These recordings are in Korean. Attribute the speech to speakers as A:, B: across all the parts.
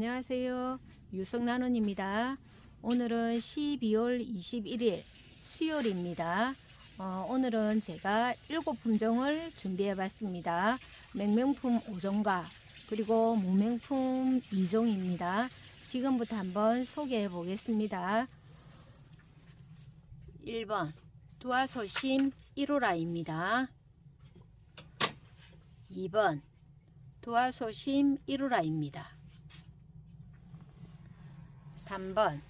A: 안녕하세요. 유성나눔입니다. 오늘은 12월 21일 수요일입니다. 어, 오늘은 제가 일곱 품종을 준비해 봤습니다. 맹명품 5종과 그리고 무명품 2종입니다. 지금부터 한번 소개해 보겠습니다. 1번 두화소심 1호라입니다. 2번 두화소심 1호라입니다. 3번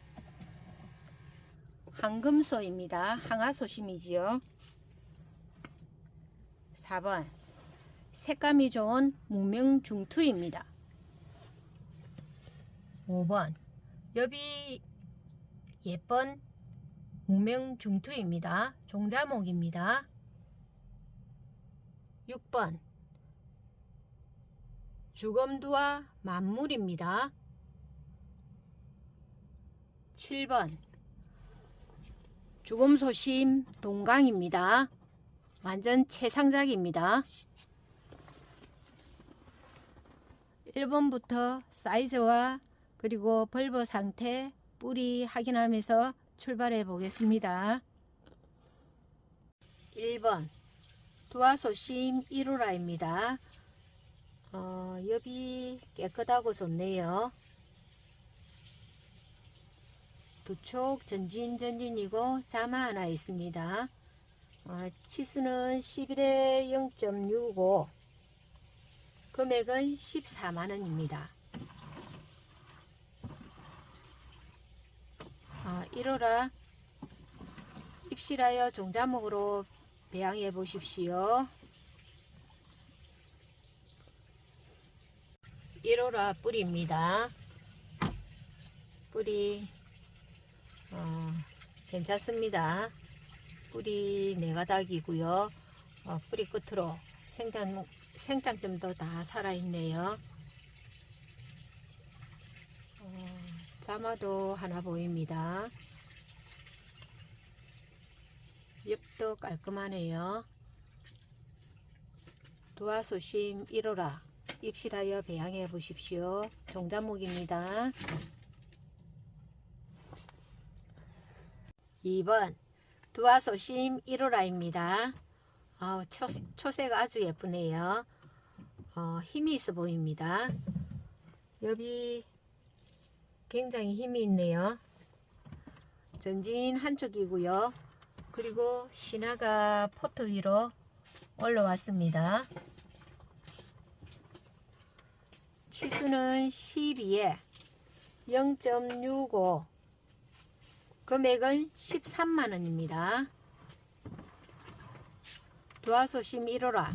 A: 황금소입니다. 항아소심이지요. 4번 색감이 좋은 무명중투입니다. 5번 여비 예쁜 무명중투입니다. 종자목입니다. 6번 주검두와 만물입니다. 7번 주검소심 동강입니다. 완전 최상작입니다. 1번부터 사이즈와 그리고 벌버 상태, 뿌리 확인하면서 출발해 보겠습니다. 1번 두화소심 1호라입니다. 어, 엽이 깨끗하고 좋네요. 두촉 전진 전진이고 자마 하나 있습니다. 어, 치수는 11에 0.65 금액은 14만원입니다. 어, 1호라 입실하여 종자목으로 배양해 보십시오. 1호라 뿌리입니다. 뿌리 어, 괜찮습니다. 뿌리 네 가닥이고요. 어, 뿌리 끝으로 생장 생장점도 다 살아있네요. 어, 자마도 하나 보입니다. 잎도 깔끔하네요. 두화소심 1호라 입실하여 배양해 보십시오. 종자목입니다. 2번 두화소심 1호라입니다. 어, 초, 초색 아주 예쁘네요. 어, 힘이 있어 보입니다. 여기 굉장히 힘이 있네요. 전진 한쪽이고요. 그리고 신화가 포토 위로 올라왔습니다. 치수는 12에 0.65 금액은 13만원입니다. 두화소심 1호라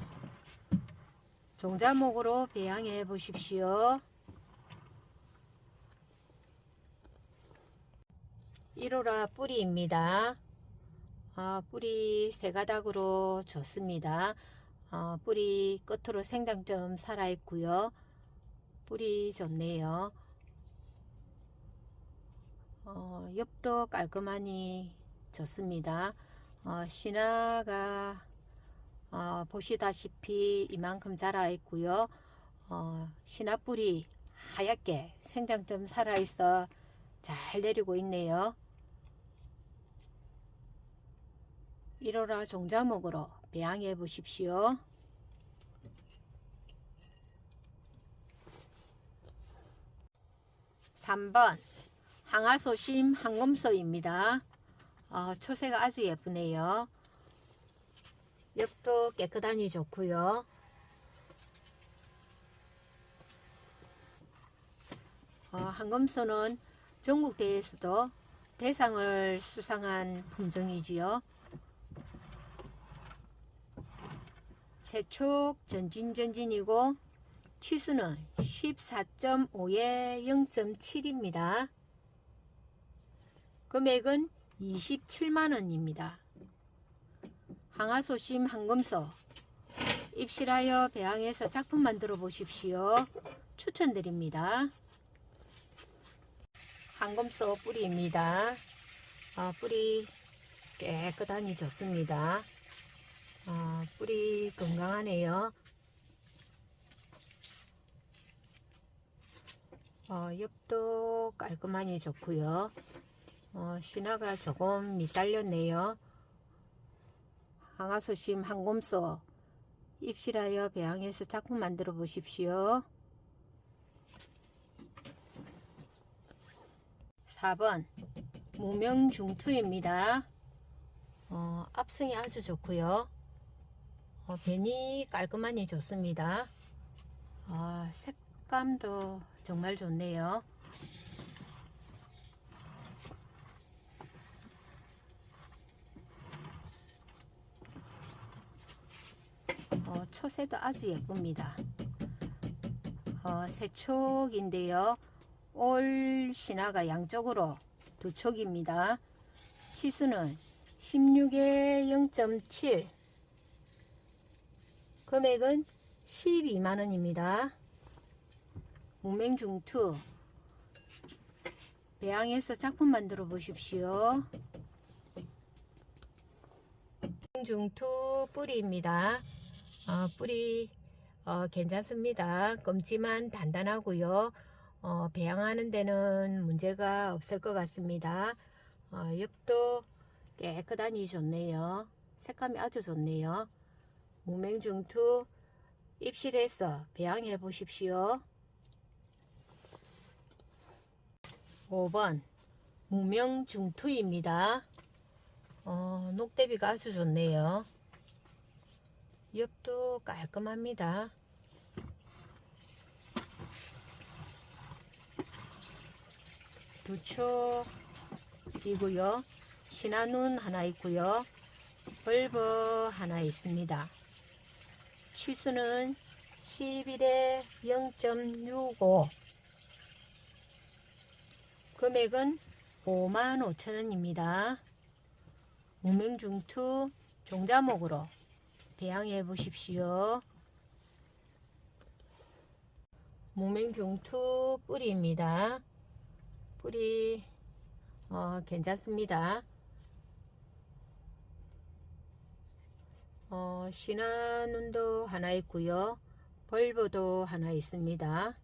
A: 종자목으로 배양해 보십시오. 1호라 뿌리입니다. 어, 뿌리 세 가닥으로 좋습니다. 어, 뿌리 끝으로 생장점 살아있고요. 뿌리 좋네요. 어, 엽도 깔끔하니 좋습니다. 어, 신화가 어, 보시다시피 이만큼 자라 있고요. 어, 신화뿌리 하얗게 생장점 살아 있어 잘 내리고 있네요. 1호라 종자목으로 배양해 보십시오. 3번 항아소심 항검소입니다. 어, 초세가 아주 예쁘네요. 엽도 깨끗하니 좋고요. 어, 항검소는 전국대회에서도 대상을 수상한 품종이지요. 세촉 전진전진이고 치수는 14.5에 0.7입니다. 금액은 27만원입니다. 항아소심 한금소 입실하여 배양해서 작품 만들어 보십시오. 추천드립니다. 한금소 뿌리입니다. 어, 뿌리 깨끗하니 좋습니다. 어, 뿌리 건강하네요. 어, 엽도 깔끔하니 좋고요. 어, 신화가 조금 밑달렸네요. 항아소심 한곰소 입실하여 배양해서 작품 만들어 보십시오. 4번 무명중투입니다. 어, 압승이 아주 좋고요. 어, 변이 깔끔하니 좋습니다. 아, 색감도 정말 좋네요. 어, 초새도 아주 예쁩니다. 어, 세 촉인데요. 올 신화가 양쪽으로 두 촉입니다. 치수는 16에 0.7 금액은 12만원입니다. 무맹중투 배양해서 작품 만들어 보십시오. 무맹중투 뿌리입니다. 어, 뿌리 어, 괜찮습니다. 껌지만 단단하고요. 어, 배양하는 데는 문제가 없을 것 같습니다. 어, 엽도 깨끗하니 좋네요. 색감이 아주 좋네요. 무맹중투 입실해서 배양해 보십시오. 5번 무명중투입니다. 어, 녹대비가 아주 좋네요. 옆도 깔끔합니다. 두촉이고요. 신한눈 하나 있고요. 벌버 하나 있습니다. 치수는 11에 0.65 금액은 5만 5천원입니다. 무명중투 종자목으로 배양해 보십시오. 무명중투 뿌리입니다. 뿌리 어, 괜찮습니다. 어, 신한눈도 하나 있고요. 벌브도 하나 있습니다.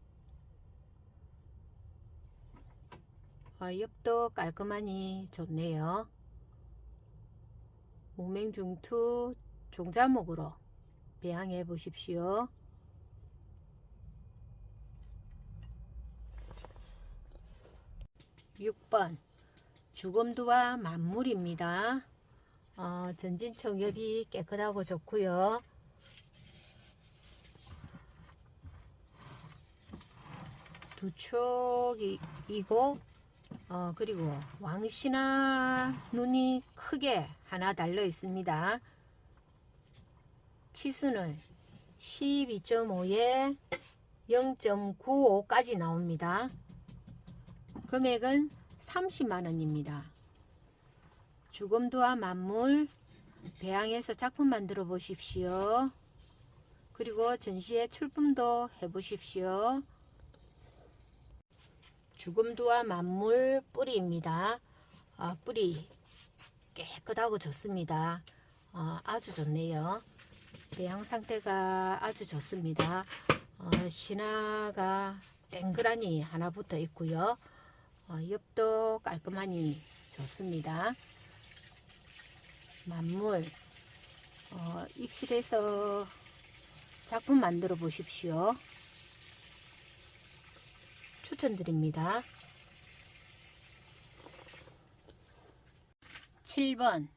A: 어, 옆도 깔끔하니 좋네요. 무맹중투 종자목으로 배양해 보십시오. 육번 주검두와 만물입니다. 어, 전진청 엽이 깨끗하고 좋고요. 두 촉이고 어, 그리고 왕신화 눈이 크게 하나 달려 있습니다. 치수는 12.5에 0.95까지 나옵니다. 금액은 30만원입니다. 주검도와 만물 배양해서 작품 만들어 보십시오. 그리고 전시회 출품도 해 보십시오. 주검도와 만물 뿌리입니다. 아, 뿌리 깨끗하고 좋습니다. 어, 아주 좋네요. 배양 상태가 아주 좋습니다. 어, 신화가 땡그라니 하나 붙어 있고요. 어, 옆도 깔끔하니 좋습니다. 만물 어, 입실해서 작품 만들어 보십시오. 추천드립니다. 7번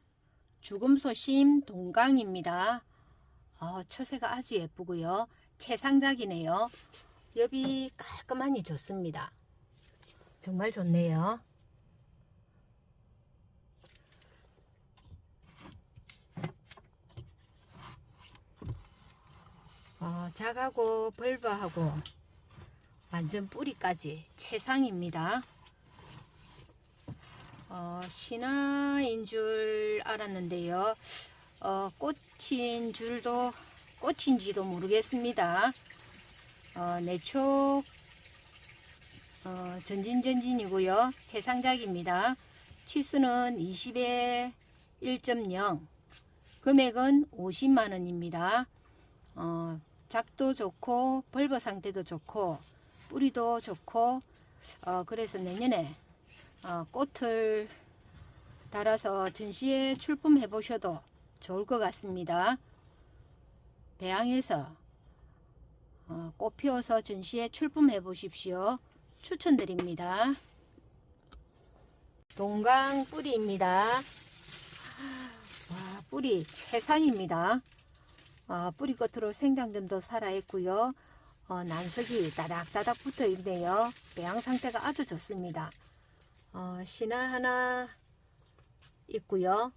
A: 죽음소심 동강입니다. 어, 초세가 아주 예쁘고요. 채상작이네요. 엽이 깔끔하니 좋습니다. 정말 좋네요. 어, 작하고 벌버하고 완전 뿌리까지 채상입니다. 어, 신화인 줄 알았는데요. 어, 꽃인 줄도 꽃인지도 모르겠습니다. 어, 내촉 어, 전진전진이고요. 채상작입니다. 치수는 20에 1.0 금액은 50만원입니다. 어, 작도 좋고 벌버 상태도 좋고 뿌리도 좋고 어, 그래서 내년에 어, 꽃을 달아서 전시에 출품해 보셔도 좋을 것 같습니다. 배양해서 어, 꽃 피워서 전시에 출품해 보십시오. 추천드립니다. 동강 뿌리입니다. 와, 뿌리 최상입니다. 어, 뿌리 끝으로 생장점도 살아있고요. 어, 난석이 따닥따닥 붙어 있네요. 배양 상태가 아주 좋습니다. 어, 신화 하나 있고요.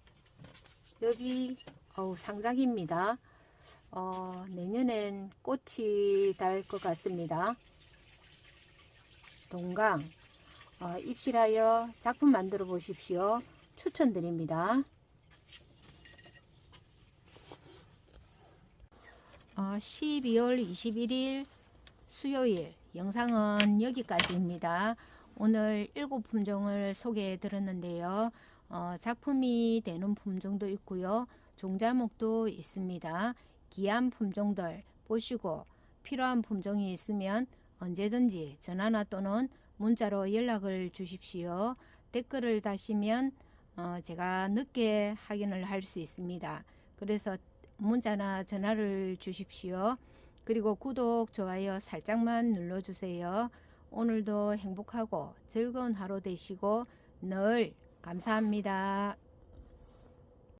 A: 여기 어우, 상작입니다. 어, 내년엔 꽃이 달 것 같습니다. 동강 어, 입실하여 작품 만들어 보십시오. 추천드립니다. 어, 12월 21일 수요일 영상은 여기까지입니다. 오늘 일곱 품종을 소개해 드렸는데요. 어, 작품이 되는 품종도 있고요. 종자목도 있습니다. 귀한 품종들 보시고 필요한 품종이 있으면 언제든지 전화나 또는 문자로 연락을 주십시오. 댓글을 다시면 어, 제가 늦게 확인을 할 수 있습니다. 그래서 문자나 전화를 주십시오. 그리고 구독, 좋아요 살짝만 눌러주세요. 오늘도 행복하고 즐거운 하루 되시고 늘 감사합니다.